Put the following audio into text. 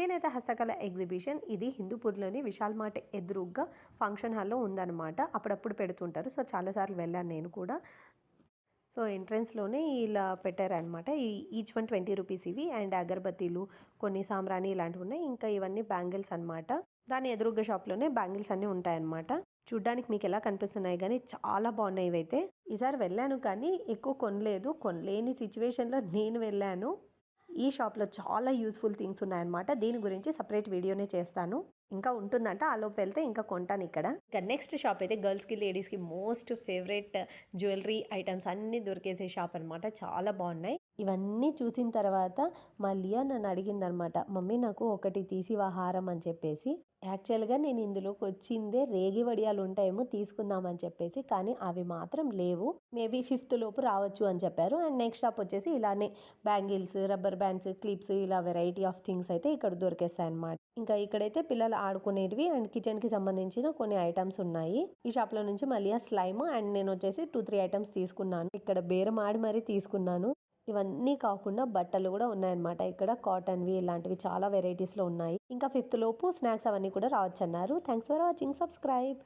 చేనేత హస్తకళ ఎగ్జిబిషన్. ఇది హిందూపూర్లోని విశాల్ మార్ట్ ఎదురుగ్గా ఫంక్షన్ హాల్లో ఉందన్నమాట. అప్పుడప్పుడు పెడుతుంటారు. సో చాలాసార్లు వెళ్ళాను నేను కూడా. సో ఎంట్రన్స్లోనే ఇలా పెట్టారనమాట ఈ ఈచ్ వన్ ట్వంటీ రూపీస్ ఇవి. అండ్ అగరబత్తీలు కొన్ని సాంబ్రాణి ఇలాంటివి ఉన్నాయి. ఇంకా ఇవన్నీ బ్యాంగిల్స్ అనమాట దాని ఎదురుగ్గా షాప్లోనే బ్యాంగిల్స్ అన్నీ ఉంటాయన్నమాట. చూడ్డానికి మీకు ఎలా కనిపిస్తున్నాయి కానీ చాలా బాగున్నాయి ఇవైతే. ఈసారి వెళ్ళాను కానీ ఎక్కువ కొనలేదు. కొనలేని సిచ్యువేషన్లో నేను వెళ్ళాను. ఈ షాప్లో చాలా యూస్ఫుల్ థింగ్స్ ఉన్నాయన్నమాట. దీని గురించి సపరేట్ వీడియోనే చేస్తాను. ఇంకా ఉంటుందంట ఆలోపు వెళ్తే ఇంకా కొంటాను ఇక్కడ. ఇంకా నెక్స్ట్ షాప్ అయితే గర్ల్స్కి లేడీస్కి మోస్ట్ ఫేవరెట్ జ్యువెలరీ ఐటమ్స్ అన్నీ దొరికేసే షాప్ అనమాట చాలా బాగున్నాయి. ఇవన్నీ చూసిన తర్వాత మా లియా నన్ను అడిగిందనమాట మమ్మీ నాకు ఒకటి తీసి హారం అని చెప్పేసి. యాక్చువల్గా నేను ఇందులోకి వచ్చిందే రేగి వడియాలు ఉంటాయేమో తీసుకుందామని చెప్పేసి కానీ అవి మాత్రం లేవు. మేబీ ఫిఫ్త్ లోపు రావచ్చు అని చెప్పారు. అండ్ నెక్స్ట్ షాప్ వచ్చేసి ఇలానే బ్యాంగిల్స్ రబ్బర్ బ్యాండ్స్ క్లిప్స్ ఇలా వెరైటీ ఆఫ్ థింగ్స్ అయితే ఇక్కడ దొరికేస్తాయి అనమాట ఇంకా ఇక్కడైతే పిల్లల ఆడుకునేటివి అండ్ కిచెన్కి సంబంధించిన కొన్ని ఐటమ్స్ ఉన్నాయి. ఈ షాప్లో నుంచి మళ్ళీ స్లైమ్ అండ్ నేను వచ్చేసి టూ త్రీ ఐటమ్స్ తీసుకున్నాను. ఇక్కడ బేరం ఆడి మరీ తీసుకున్నాను. ఇవన్నీ కాకుండా బట్టలు కూడా ఉన్నాయన్నమాట. ఇక్కడ కాటన్వి ఇలాంటివి చాలా వెరైటీస్లో ఉన్నాయి. ఇంకా ఫిఫ్త్ లోపు స్నాక్స్ అవన్నీ కూడా రావచ్చు అన్నారు థ్యాంక్స్ ఫర్ వాచింగ్ సబ్స్క్రైబ్